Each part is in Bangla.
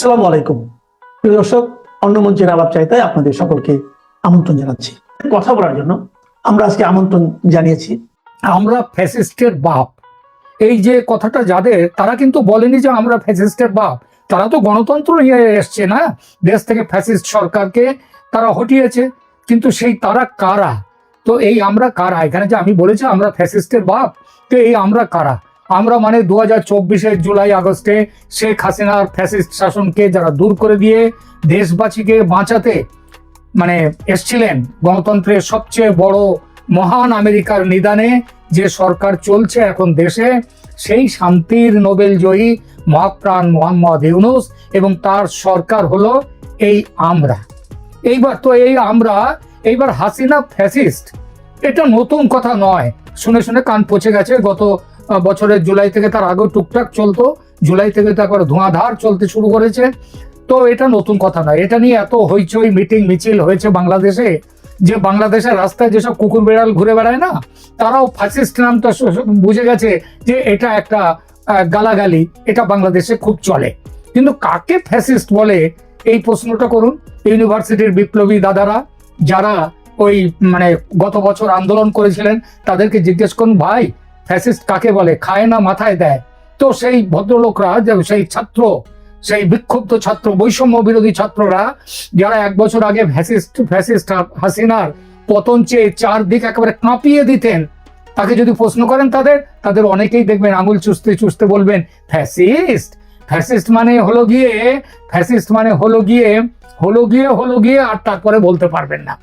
আসসালামু আলাইকুম। প্রিয় দর্শক অন্য মঞ্চের আলাপ চাইতায় আপনাদের সকলকে আমন্ত্রণ জানাচ্ছি। কথা বলার জন্য আমরা আজকে আমন্ত্রণ জানিয়েছি। আমরা ফ্যাসিস্টের বাপ। এই যে কথাটা যাদের, তারা কিন্তু বলেনি যে আমরা ফ্যাসিস্টের বাপ। তারা তো গণতন্ত্র নিয়ে এসছে না? দেশ থেকে ফ্যাসিস্ট সরকারকে তারা হটিয়েছে। কিন্তু সেই তারা কারা? তো এই আমরা কারা? এখানে যে আমি বলেছি আমরা ফ্যাসিস্টের বাপ, তো এই আমরা কারা? আমরা মানে দু হাজার চব্বিশের জুলাই আগস্টে শেখ হাসিনার ফ্যাসিস্ট শাসনকে যারা দূর করে দিয়ে দেশবাসীকে বাঁচাতে মানে এসছিলেন গণতন্ত্রের সবচেয়ে বড় মহান আমেরিকার নিদানে যে সরকার চলছে এখন দেশে, সেই শান্তির নোবেল জয়ী মহাপ্রাণ মোহাম্মদ ইউনুস এবং তার সরকার হলো এই আমরা। এইবার তো এই আমরা, এইবার হাসিনা ফ্যাসিস্ট। এটা নতুন কথা নয়। শুনে শুনে কান পচে গেছে, গত বছরের জুলাই থেকে তার আগেও টুকটাক চলতো। জুলাই থেকে তারপর ধোঁয়াধার চলতে শুরু করেছে। তো এটা নতুন কথা নয়। এটা নিয়ে এত হইচই, মিটিং, মিছিল হয়েছে বাংলাদেশে যে বাংলাদেশের রাস্তায় যেসব কুকুর বেড়াল ঘুরে বেড়ায় না, তারাও ফাসিস্ট নামটা বুঝে গেছে যে এটা একটা গালাগালি। এটা বাংলাদেশে খুব চলে। কিন্তু কাকে ফ্যাসিস্ট বলে? এই প্রশ্নটা করুন। ইউনিভার্সিটির বিপ্লবী দাদারা, যারা ওই মানে গত বছর আন্দোলন করেছিলেন, তাদেরকে জিজ্ঞেস করুন, ভাই ফ্যাসিস্ট কাকে বলে? খায় না, মাথায় দেয়। তো সেই ভদ্রলোকরা সেই ছাত্র, সেই বিক্ষুব্ধ ছাত্র, বৈষম্য বিরোধী ছাত্ররা, যারা এক বছর আগে ফ্যাসিস্ট ফ্যাসিস্ট হাসিনার পতন চেয়ে চারদিক একেবারে কাঁপিয়ে দিতেন, তাকে যদি প্রশ্ন করেন তাদের তাদের অনেকেই দেখবেন আঙুল চুষতে চুষতে বলবেন, ফ্যাসিস্ট? ফ্যাসিস্ট মানে হলো গিয়ে, ফ্যাসিস্ট মানে হলো গিয়ে হলো গিয়ে হলো গিয়ে, আর তারপরে বলতে পারবেন না।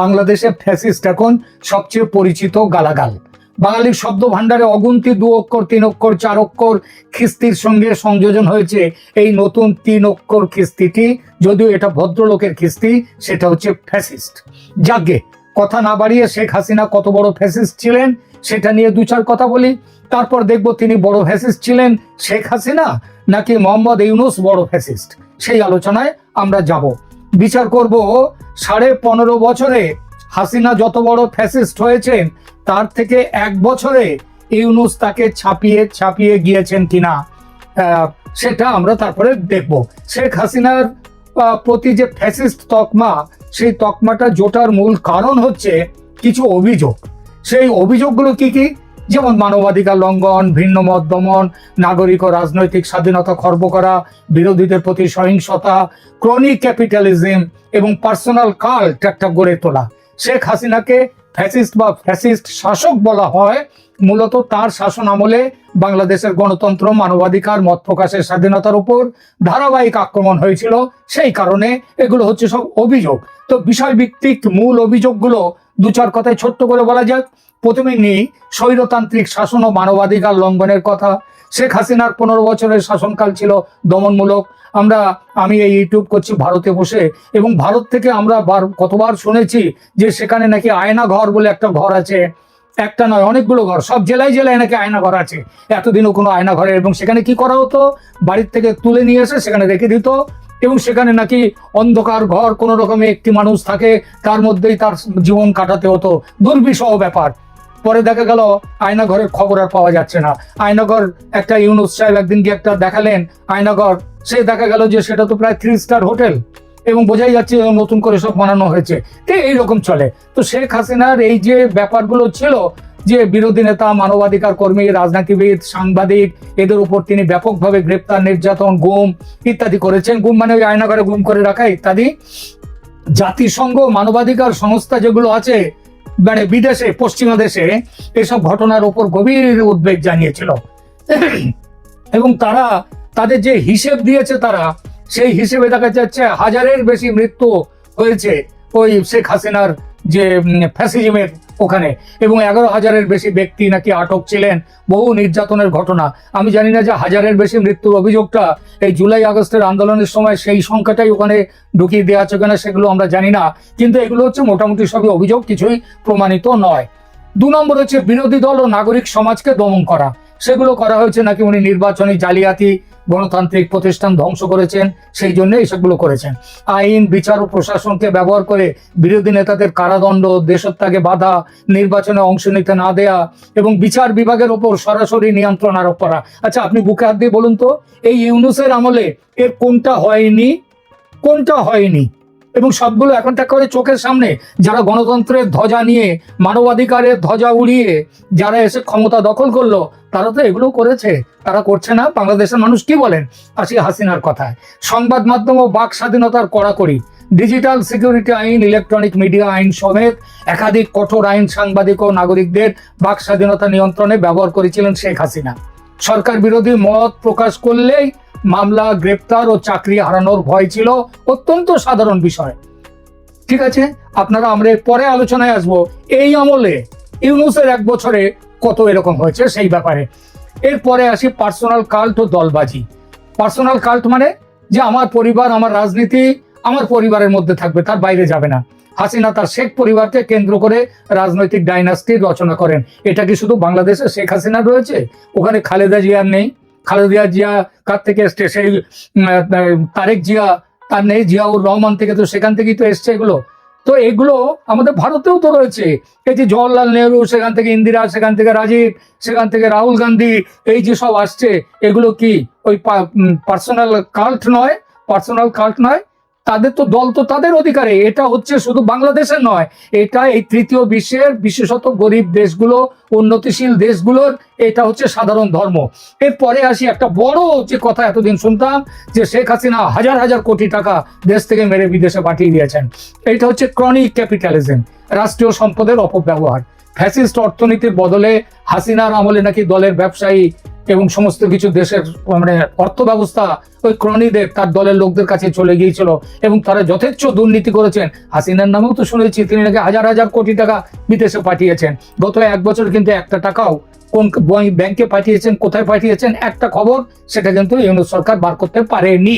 বাংলাদেশে ফ্যাসিস্ট এখন সবচেয়ে পরিচিত গালাগাল। বাঙালির শব্দ ভাণ্ডারে অগুন্তি দু অক্ষর তিন অক্ষর চার অক্ষর খিস্তির সঙ্গে সংযোজন হয়েছে। এই নতুন তিন অক্ষর খিস্তিটি, যদিও এটা ভদ্রলোকের খিস্তি, সেটা হচ্ছে ফ্যাসিস্ট। যাকে কথা না বাড়িয়ে শেখ হাসিনা কত বড় ফ্যাসিস্ট ছিলেন, সেটা নিয়ে দু চার কথা বলি। তারপর দেখব তিনি বড় ফ্যাসিস্ট ছিলেন শেখ হাসিনা, নাকি মোহাম্মদ ইউনুস বড় ফ্যাসিস্ট। সেই আলোচনায় আমরা যাব। বিচার করব সাড়ে পনেরো বছরে হাসিনা যত বড় ফ্যাসিস্ট হয়েছেন, তার থেকে এক বছরে ইউনুস তাকে ছাপিয়ে ছাপিয়ে গিয়েছেন কিনা সেটা আমরা তারপরে দেখব। শেখ হাসিনার প্রতি যে ফ্যাসিস্ট তকমা, সেই তকমাটা জোটার মূল কারণ হচ্ছে কিছু অভিযোগ। সেই অভিযোগগুলো কি কি? যেমন মানবাধিকার লঙ্ঘন, ভিন্ন মত দমন, নাগরিক ও রাজনৈতিক স্বাধীনতা খর্ব করা, বিরোধীদের প্রতি সহিংসতা, ক্রনিক ক্যাপিটালিজম এবং পার্সোনাল কাল্ট একটা গড়ে তোলা। শেখ হাসিনাকে ফ্যাসিস্ট বা ফ্যাসিস্ট শাসক বলা হয়, মূলত তার শাসন আমলে বাংলাদেশের গণতন্ত্র, মানবাধিকার, মত প্রকাশের স্বাধীনতার উপর ধারাবাহিক আক্রমণ হয়েছিল। সেই কারণে এগুলো হচ্ছে সব অভিযোগ। তো বিষয় ভিত্তিক মূল অভিযোগগুলো দু চার কথায় ছোট্ট করে বলা যাক। প্রথমে নিই, স্বৈরতান্ত্রিক শাসন ও মানবাধিকার লঙ্ঘনের কথা। শেখ হাসিনার পনেরো বছরের শাসনকাল ছিল দমনমূলক। আমরা, আমি এই ইউটিউব করছি ভারতে বসে এবং ভারত থেকে আমরা বার, কতবার শুনেছি যে সেখানে নাকি আয়না ঘর বলে একটা ঘর আছে। একটা নয়, অনেকগুলো ঘর, সব জেলায় জেলায় নাকি আয়না ঘর আছে। এতদিনও কোনো আয়না ঘরে এবং সেখানে কি করা হতো? বাড়ির থেকে তুলে নিয়ে এসে সেখানে রেখে দিত এবং সেখানে নাকি অন্ধকার ঘর, কোনো রকমে একটি মানুষ থাকে, তার মধ্যেই তার জীবন কাটাতে হতো। দুর্বিষহ ব্যাপার। পরে দেখা গেল আয়নাঘরের খবর আর পাওয়া যাচ্ছে না। আয়নাঘর একটা ইউনুস সাহেব একদিন গিয়ে একটা দেখালেন। আয়নাঘর, সে দেখা গেল যে সেটা তো প্রায় থ্রি স্টার হোটেল এবং বোঝাই যাচ্ছে নতুন করে সব বানানো হয়েছে। তো এইরকম চলে। তো শেখ হাসিনার এই যে ব্যাপারগুলো ছিল যে বিরোধী নেতা, মানবাধিকার কর্মী, রাজনীতিবিদ, সাংবাদিক, এদের উপর তিনি ব্যাপকভাবে গ্রেপ্তার, নির্যাতন, গুম ইত্যাদি করেছেন। গুম মানে ওই আয়নাঘরে গুম করে রাখা ইত্যাদি। জাতিসংঘ, মানবাধিকার সংস্থা যেগুলো আছে মানে বিদেশে, পশ্চিমা দেশে এসব ঘটনার উপর গভীর উদ্বেগ জানিয়েছিল। এবং তারা, তাদের যে হিসেব দিয়েছে তারা, সেই হিসেবে দেখা যাচ্ছে হাজারের বেশি মৃত্যু হয়েছে ওই শেখ হাসিনার যে ফ্যাসিজমের ওখানে। এবং এগারো হাজারের বেশি ব্যক্তি নাকি আটক ছিলেন বহু নির্যাতনের ঘটনা। আমি জানি না যে হাজারের বেশি মৃত্যুর অভিযোগটা এই জুলাই আগস্টের আন্দোলনের সময় সেই সংখ্যাটাই ওখানে ঢুকিয়ে দেওয়া আছে কিনা সেগুলো আমরা জানি না। কিন্তু এগুলো হচ্ছে মোটামুটি সবই অভিযোগ, কিছুই প্রমাণিত নয়। দু নম্বর হচ্ছে বিরোধী দল ও নাগরিক সমাজকে দমন করা। সেগুলো করা হয়েছে নাকি উনি নির্বাচনী জালিয়াতি গণতান্ত্রিক প্রতিষ্ঠান ধ্বংস করেছেন, সেই জন্য এইসবগুলো করেছেন। আইন, বিচার ও প্রশাসনকে ব্যবহার করে বিরোধী নেতাদের কারাদণ্ড, দেশত্যাগে বাধা, নির্বাচনে অংশ নিতে না দেয়া এবং বিচার বিভাগের ওপর সরাসরি নিয়ন্ত্রণ আরোপ করা। আচ্ছা আপনি বুকে হাত দিয়ে বলুন তো, এই ইউনুসের আমলে এর কোনটা হয়নি? কোনটা হয়নি? এবং সবগুলো এখন করে চোখের সামনে। যারা গণতন্ত্রের ধ্বজা নিয়ে, মানবাধিকারের ধ্বজা উড়িয়ে যারা এসে ক্ষমতা দখল করল, তারা তো এগুলো করেছে। তারা করছে না। বাংলাদেশের মানুষ কি বলেন? আসি হাসিনার কথায়। সংবাদ মাধ্যম ও বাক স্বাধীনতার কড়াকড়ি। ডিজিটাল সিকিউরিটি আইন, ইলেকট্রনিক মিডিয়া আইন সমেত একাধিক কঠোর আইন সাংবাদিক ও নাগরিকদের বাক স্বাধীনতা নিয়ন্ত্রণে ব্যবহার করেছিলেন শেখ হাসিনা। সরকার বিরোধী মত প্রকাশ করলেই মামলা, গ্রেপ্তার ও চাকরি হারানোর ভয় ছিল অত্যন্ত সাধারণ বিষয়। ঠিক আছে? আপনারা আমরা পরে আলোচনায় আসব। এই আমলে ইউনুসের এক বছরে কত এরকম হয়েছে সেই ব্যাপারে। এরপরে আসি পার্সোনাল কাল্ট ও দলবাজি। পার্সোনাল কাল্ট মানে যে আমার পরিবার, আমার রাজনীতি, আমার পরিবারের মধ্যে থাকবে, তার বাইরে যাবে না। হাসিনা তার শেখ পরিবারকে কেন্দ্র করে রাজনৈতিক ডাইনাস্টি রচনা করেন। এটা কি শুধু বাংলাদেশে শেখ হাসিনা রয়েছে? ওখানে খালেদা জিয়ার নেই। খালেদা জিয়া কার থেকে এসছে? সেই তারেক জিয়া, তার নেই, জিয়াউর রহমান থেকে তো সেখান থেকেই তো এসছে এগুলো। তো এগুলো আমাদের ভারতেও তো রয়েছে। এই যে জওয়াহরলাল নেহরু, সেখান থেকে ইন্দিরা, সেখান থেকে রাজীব, সেখান থেকে রাহুল গান্ধী, এই যে সব আসছে, এগুলো কি ওই পার্সোনাল কাল্ট নয়? পার্সোনাল কাল্ট নয়? তাদের তো দল তো তাদের অধিকারে, এটা হচ্ছে শুধু বাংলাদেশের নয়, এটা এই তৃতীয় বিশ্বের বিশেষত গরিব দেশগুলো, উন্নতিশীল দেশগুলোর, এটা হচ্ছে সাধারণ ধর্ম। এরপরে আসি একটা বড় যে কথা এতদিন শুনতাম, যে শেখ হাসিনা হাজার হাজার কোটি টাকা দেশ থেকে মেরে বিদেশে পাঠিয়ে দিয়েছেন। এটা হচ্ছে ক্রনিক ক্যাপিটালিজম, রাষ্ট্রীয় সম্পদের অপব্যবহার। ফ্যাসিস্ট অর্থনীতির বদলে হাসিনার আমলে নাকি দলের ব্যবসায়ী এবং সমস্ত কিছু দেশের মানে অর্থ ব্যবস্থা ওই ক্রনিদের তার দলের লোকদের কাছে চলে গিয়েছিল এবং তারা যথেচ্ছ দুর্নীতি করেছেন। হাসিনার নামেও তো শুনেছি তিনি নাকি হাজার হাজার কোটি টাকা বিদেশে পাঠিয়েছেন। গত এক বছর কিন্তু একটা টাকাও কোন ব্যাংকে পাঠিয়েছেন, কোথায় পাঠিয়েছেন, একটা খবর সেটা কিন্তু ইউনুস সরকার বার করতে পারেনি।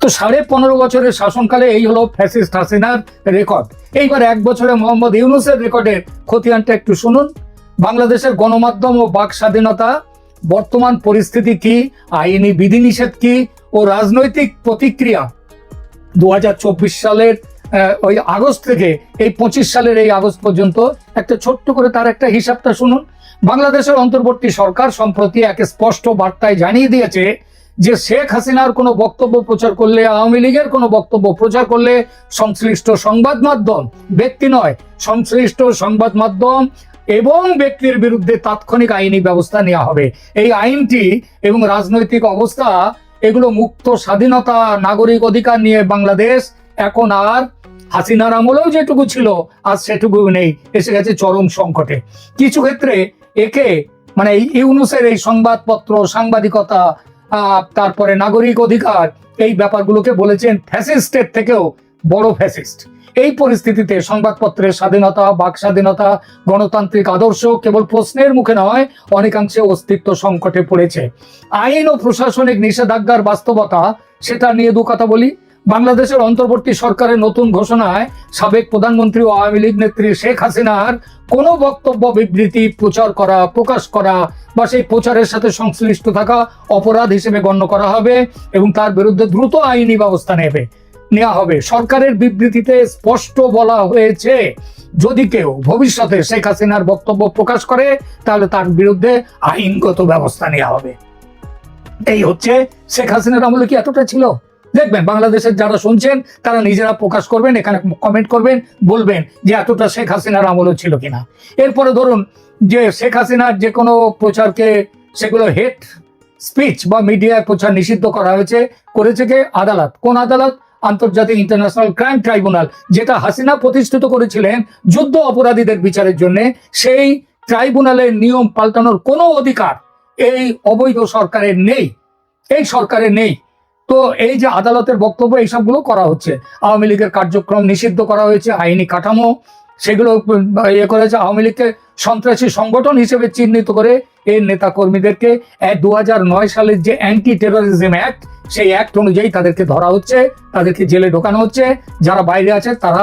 তো সাড়ে পনেরো বছরের শাসনকালে এই হলো ফ্যাসিস্ট হাসিনার রেকর্ড এইবার এক বছরে মোহাম্মদ ইউনুসের রেকর্ডের খতিয়ানটা একটু শুনুন। বাংলাদেশের গণমাধ্যম ও বাক স্বাধীনতা, বর্তমান পরিস্থিতি কি, আইনি বিধিনিষেধ কি ও রাজনৈতিক প্রতিক্রিয়া? দু সালের ওই আগস্ট থেকে এই পঁচিশ সালের এই আগস্ট পর্যন্ত একটা ছোট্ট করে তার একটা হিসাবটা শুনুন। বাংলাদেশের অন্তর্বর্তী সরকার সম্প্রতি এক স্পষ্ট বার্তায় জানিয়ে দিয়েছে যে শেখ হাসিনার কোনো বক্তব্য প্রচার করলে, আওয়ামী লীগের কোনো বক্তব্য প্রচার করলে সংশ্লিষ্ট সংবাদ মাধ্যম, ব্যক্তি নয়, সংশ্লিষ্ট সংবাদ মাধ্যম এবং ব্যক্তির বিরুদ্ধে তাৎক্ষণিক আইনি ব্যবস্থা নেওয়া হবে। এই আইনটি এবং রাজনৈতিক অবস্থা, এগুলো মুক্ত স্বাধীনতা, নাগরিক অধিকার নিয়ে বাংলাদেশ এখন আর হাসিনার আমলেও যেটুকু ছিল, আজ সেটুকু নেই। এসে গেছে চরম সংকটে। কিছু ক্ষেত্রে একে মানে ইউনুসের এই সংবাদপত্র, সাংবাদিকতা তারপরে নাগরিক অধিকার, এই ব্যাপারগুলোকে বলেছেন ফ্যাসিস্টের থেকেও বড় ফ্যাসিস্ট। এই পরিস্থিতিতে সংবাদপত্রের স্বাধীনতা, বাক স্বাধীনতা, গণতান্ত্রিক আদর্শ কেবল প্রশ্নের মুখে নয়, অনেকাংশে অস্তিত্ব সংকটে পড়েছে। আইন ও প্রশাসনিক নিষেধাজ্ঞার বাস্তবতা, সেটা নিয়ে দু কথা বলি। বাংলাদেশের অন্তর্বর্তী সরকারের নতুন ঘোষণায় সাবেক প্রধানমন্ত্রী ও আওয়ামী লীগ নেত্রী শেখ হাসিনার কোনো বক্তব্য, বিবৃতি, প্রচার করা, প্রকাশ করা বা সেই প্রচারের সাথে সংশ্লিষ্ট থাকা অপরাধ হিসেবে গণ্য করা হবে এবং তার বিরুদ্ধে দ্রুত আইনি ব্যবস্থা নেবে। নেওয়া হবে। সরকারের বিবৃতিতে স্পষ্ট বলা হয়েছে, যদি কেউ ভবিষ্যতে শেখ হাসিনার বক্তব্য প্রকাশ করে, তাহলে তার বিরুদ্ধে আইনগত ব্যবস্থা নেওয়া হবে। এই হচ্ছে শেখ হাসিনার আমলে কি এতটা ছিল? দেখবেন, বাংলাদেশের যারা শুনছেন, তারা নিজেরা প্রকাশ করবেন, এখানে কমেন্ট করবেন, বলবেন যে এতটা শেখ হাসিনার আমলও ছিল কিনা। এরপরে ধরুন যে শেখ হাসিনার যে কোনো প্রচারকে সেগুলো হেট স্পিচ বা মিডিয়ায় প্রচার নিষিদ্ধ করা হয়েছে, করেছে কে? আদালত। কোন আদালত? আন্তর্জাতিক ইন্টারন্যাশনাল ক্রাইম ট্রাইব্যুনাল যেটা হাসিনা প্রতিষ্ঠিত করেছিলেন যুদ্ধ অপরাধীদের বিচারের জন্য, সেই ট্রাইব্যুনালের নিয়ম পাল্টানোর কোনো অধিকার এই অবৈধ সরকারের নেই। এই সরকারের নেই। তো এই যে আদালতের বক্তব্য, এইসবগুলো করা হচ্ছে। আওয়ামী লীগের কার্যক্রম নিষিদ্ধ করা হয়েছে, আইনি কাঠামো, সেগুলো ইয়ে করেছে, আওয়ামী লীগকে সন্ত্রাসী সংগঠন হিসেবে চিহ্নিত করে এর নেতা কর্মীদেরকে দু সালের যে অ্যান্টি টেরোরিজম অ্যাক্ট সেই অ্যাক্ট অনুযায়ী তাদেরকে ধরা হচ্ছে, তাদেরকে জেলে ঢোকানো হচ্ছে, যারা বাইরে আছে তারা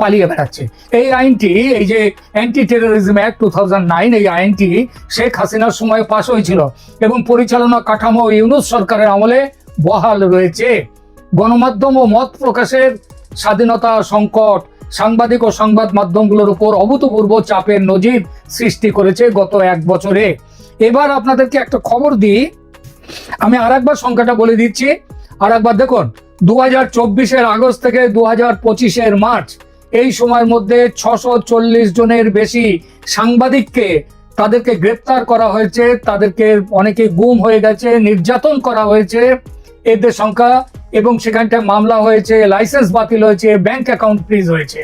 পালিয়ে বেড়াচ্ছে। এই আইনটি, এই যে anti terrorism act two thousand nine এই আইনটি শেখ হাসিনার সময় পাশ হয়েছিল এবং পরিচালনা কাঠামো ইউনুস সরকারের আমলে বহাল রয়েছে। গণমাধ্যম ও মত প্রকাশের স্বাধীনতা সংকট সাংবাদিক ও সংবাদ মাধ্যমগুলোর উপর অভূতপূর্ব চাপের নজির সৃষ্টি করেছে গত এক বছরে। এবার আপনাদেরকে একটা খবর দিই। আমি আর একবার সংখ্যাটা বলে দিচ্ছি। আর একবার দেখুন দু হাজার চব্বিশের আগস্ট থেকে দু হাজার পঁচিশের মার্চ, এই সময়ের মধ্যে ছশো চল্লিশ জনের বেশি সাংবাদিককে তাদেরকে গ্রেপ্তার করা হয়েছে। তাদেরকে অনেকে গুম হয়ে গেছে, নির্যাতন করা হয়েছে। এদের সংখ্যা এবং সেখানটায় মামলা হয়েছে লাইসেন্স বাতিল হয়েছে ব্যাংক অ্যাকাউন্ট ফ্রিজ হয়েছে।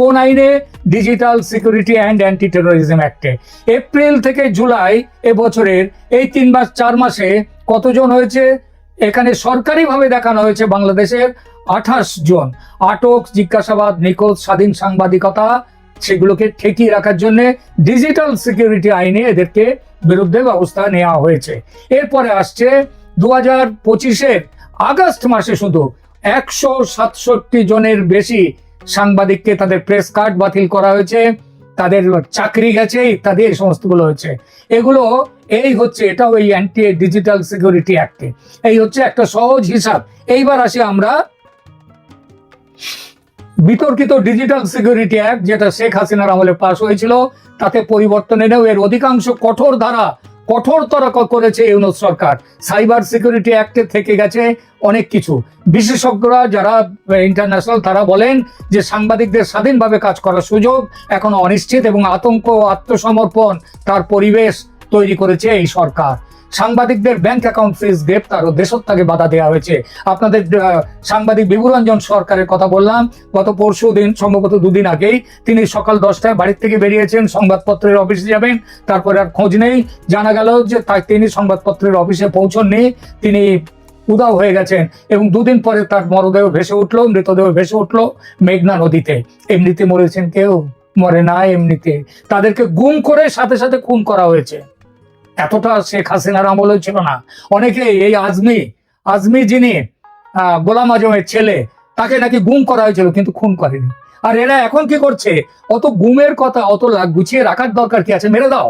কোন আইনে? Digital security and anti terrorism অ্যাক্টে April থেকে জুলাই এবছরের এই তিন মাস, চার মাসে কতজন হয়েছে? এখানে সরকারিভাবে দেখানো হয়েছে বাংলাদেশের আঠাশ জন। আটক, জিজ্ঞাসাবাদ, নিখোঁজ, স্বাধীন সাংবাদিকতা, সেগুলোকে ঠেকিয়ে রাখার জন্য ডিজিটাল সিকিউরিটি আইনে এদেরকে বিরুদ্ধে ব্যবস্থা নেওয়া হয়েছে। এরপরে আসছে দু হাজার পঁচিশের আগস্ট মাসে শুধু একশো সাতষট্টি জনের বেশি সাংবাদিককে তাদের প্রেস কার্ড বাতিল করা হয়েছে, তাদের চাকরি গেছে, ইত্যাদি, এই সমস্তগুলো হয়েছে। এগুলো, এই হচ্ছে এটা ওই অ্যান্টি ডিজিটাল সিকিউরিটি অ্যাক্টে এই হচ্ছে একটা সহজ হিসাব। এইবার আসি আমরা বিতর্কিত ডিজিটাল সিকিউরিটি অ্যাক্ট যেটা শেখ হাসিনার আমলে পাশ হয়েছিল, তাতে পরিবর্তন এনেও এর অধিকাংশ কঠোর ধারা কঠোরতর করেছে ইউনুস সরকার। সাইবার সিকিউরিটি অ্যাক্টে থেকে গেছে অনেক কিছু। বিশেষজ্ঞরা যারা ইন্টারন্যাশনাল তারা বলেন যে সাংবাদিকদের স্বাধীনভাবে কাজ করার সুযোগ এখন অনিশ্চিত এবং আতঙ্ক আত্মসমর্পণ তার পরিবেশ তৈরি করেছে এই সরকার। সাংবাদিকদের ব্যাংক অ্যাকাউন্ট ফ্রিজ গ্রেপ্তার ও দেশত্যাগে বাধা দেওয়া হয়েছে। আপনাদের সাংবাদিক বিভুরঞ্জন সরকারের কথা বললাম। গত পরশু দিন, সম্ভবত দুদিন আগেই, তিনি সকাল দশটায় বাড়ির থেকে বেরিয়েছেন, সংবাদপত্রের অফিসে যাবেন। তারপরে আর খোঁজ নেই। জানা গেল যে তাই তিনি সংবাদপত্রের অফিসে পৌঁছননি। তিনি উদাও হয়ে গেছেন এবং দুদিন পরে তার মরদেহ ভেসে উঠল, মৃতদেহ ভেসে উঠল মেঘনা নদীতে। এমনিতে মরেছেন কেউ? মরে না এমনিতে। তাদেরকে গুম করে সাথে সাথে খুন করা হয়েছে। এতটা শেখ হাসিনার আমলে ছিল না। অনেকে এই আজমি আজমি যিনি গোলাম আজমের ছেলে, তাকে নাকি গুম করা হয়েছিল, কিন্তু খুন করেনি। আর এরা এখন কি করছে? অত গুমের কথা, অত গুছিয়ে রাখার দরকার কি আছে? মেরে দাও।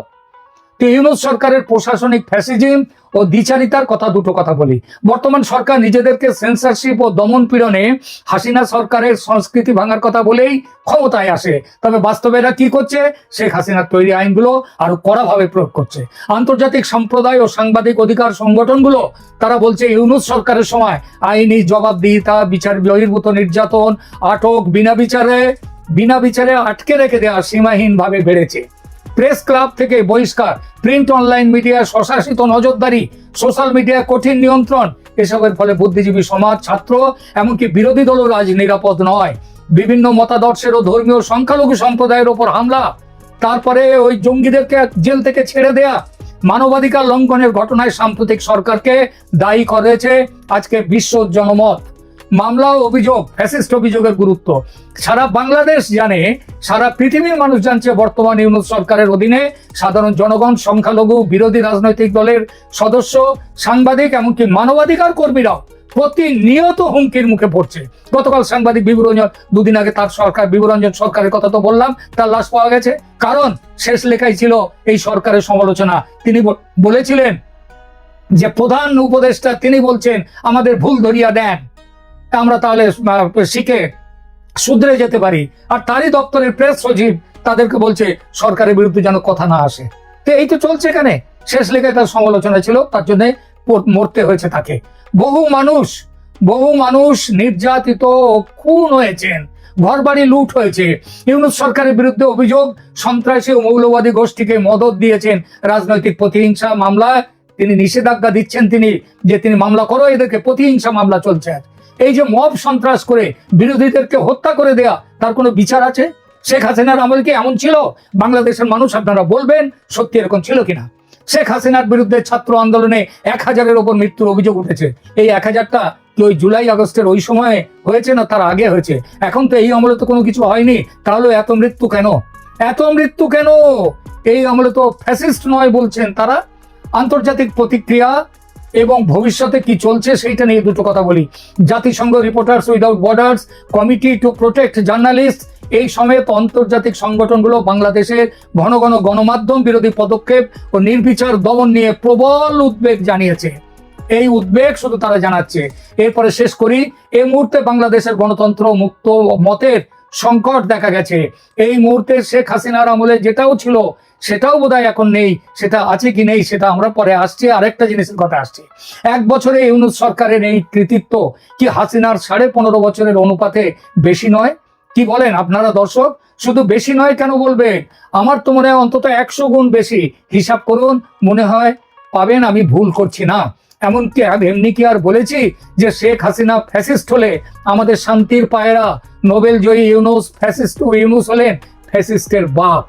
ইউনুস সরকারের প্রশাসনিক ফ্যাসিজিম ও দ্বিচারিতার কথা দুটো কথা বলি। বর্তমান সরকার নিজেদেরকে সেন্সারশিপ ও দমন পীড়নে হাসিনা সরকারের সংস্কৃতি ভাঙার কথা বলেই ক্ষমতায় আসে। তবে বাস্তবে এরা কি করছে? শেখ হাসিনার তৈরি আইনগুলো আরও কড়াভাবে প্রয়োগ করছে। আন্তর্জাতিক সম্প্রদায় ও সাংবাদিক অধিকার সংগঠনগুলো, তারা বলছে ইউনুস সরকারের সময় আইনি জবাবদিহিতা, বিচার বহির্ভূত নির্যাতন, আটক, বিনা বিচারে বিনা বিচারে আটকে রেখে দেওয়া সীমাহীনভাবে বেড়েছে। প্রেস ক্লাব থেকে বহিষ্কার। প্রিন্ট অনলাইন মিডিয়া স্বশাসিত নজরদারি, সোশ্যাল মিডিয়া কঠিন নিয়ন্ত্রণ। এসবের ফলে বুদ্ধিজীবী সমাজ ছাত্র, এমনকি বিরোধী দলও আজ নিরাপদ নয়। বিভিন্ন মতাদর্শের ও ধর্মীয় সংখ্যালঘু সম্প্রদায়ের ওপর হামলা। তারপরে ওই জঙ্গিদেরকে জেল থেকে ছেড়ে দেয়া। মানবাধিকার লঙ্ঘনের ঘটনায় সাম্প্রতিক সরকারকে দায়ী করেছে আজকে বিশ্ব জনমত। মামলা ও অভিযোগ, ফ্যাসিস্ট অভিযোগের গুরুত্ব। সারা বাংলাদেশ জানে, সারা পৃথিবীর মানুষ জানছে বর্তমান ইউনুস সরকারের অধীনে সাধারণ জনগণ, সংখ্যালঘু, বিরোধী রাজনৈতিক দলের সদস্য, সাংবাদিক, এমনকি মানবাধিকার কর্মীরাও প্রতিনিয়ত হুমকির মুখে পড়ছে। গতকাল সাংবাদিক বিবরঞ্জন, দুদিন আগে তার সরকার, বিবরঞ্জন সরকারের কথা তো বললাম, তার লাশ পাওয়া গেছে। কারণ শেষ লেখাই ছিল এই সরকারের সমালোচনা। তিনি বল- বলেছিলেন যে প্রধান উপদেষ্টা, তিনি বলছেন, আমাদের ভুল ধরিয়া দেন। আমরা তাহলে শিখে শুধরে যেতে পারি। আর তারই দপ্তরের প্রেস সচিব তাদেরকে বলছে, সরকারের বিরুদ্ধে যেন কথা না আসে। তো এই তো চলছে এখানে। শেষ লেগে তার সমালোচনা ছিল, তার জন্য মরতে হয়েছে তাকে। বহু মানুষ বহু মানুষ নির্যাতিত খুন হয়েছেন। ঘর বাড়ি লুট হয়েছে। ইউনুস সরকারের বিরুদ্ধে অভিযোগ, সন্ত্রাসী ও মৌলবাদী গোষ্ঠীকে মদত দিয়েছেন। রাজনৈতিক প্রতিহিংসা মামলা তিনি নিষেধাজ্ঞা দিচ্ছেন তিনি, যে তিনি মামলা করো, এদেরকে প্রতিহিংসা মামলা চলছে। এই যে মব সন্ত্রাস করে বিরোধীদেরকে হত্যা করে দেয়া, তার কোনো বিচার আছে? শেখ হাসিনার আমল কি এমন ছিল? বাংলাদেশের মানুষ আপনারা বলবেন, সত্যি এরকম ছিল কিনা? শেখ হাসিনার বিরুদ্ধে ছাত্র আন্দোলনে এক হাজারের ওপর মৃত্যুর অভিযোগ উঠেছে। এই এক হাজারটা কি ওই জুলাই আগস্টের ওই সময়ে হয়েছে না তার আগে হয়েছে? এখন তো এই আমলে তো কোনো কিছু হয়নি। তাহলে এত মৃত্যু কেন? এত মৃত্যু কেন? এই আমলে তো ফ্যাসিস্ট নয় বলছেন তারা। আন্তর্জাতিক প্রতিক্রিয়া এবং ভবিষ্যতে কি চলছে সেইটা নিয়ে দুটো কথা বলি। জাতিসংঘ reporters without borders committee to protect journalist এই সময়ে আন্তর্জাতিক সংগঠনগুলো বাংলাদেশের ঘন ঘন গণমাধ্যম বিরোধী পদক্ষেপ ও নির্বিচার দমন নিয়ে প্রবল উদ্বেগ জানিয়েছে। এই উদ্বেগ শুধু তারা জানাচ্ছে। এরপরে শেষ করি, এই মুহূর্তে বাংলাদেশের গণতন্ত্র মুক্ত মতের সংকট দেখা গেছে। এই মুহূর্তে শেখ হাসিনার আমলে যেটাও ছিল সেটাও বোধহয় এখন নেই, সেটা আছে কি নেই, সেটা আমরা পরে আসছি, আরেকটা জিনিসের কথা আসছে। এক বছরে ইউনুস সরকারের এই কৃতিত্ব কি হাসিনার সাড়ে পনেরো বছরের অনুপাতে বেশি নয়? কি বলেন আপনারা দর্শক? শুধু বেশি নয় কেন বলবেন? আমার তো মনে হয় অন্তত একশো গুণ বেশি হিসাব করুন, মনে হয় পাবেন, আমি ভুল করছি না। এমনকি এমনি কি আর বলেছি যে শেখ হাসিনা ফ্যাসিস্ট হলে আমাদের শান্তির পায়রা নোবেল জয়ী ইউনুস, ফ্যাসিস্ট ইউনুস হলেন ফ্যাসিস্টের বাপ।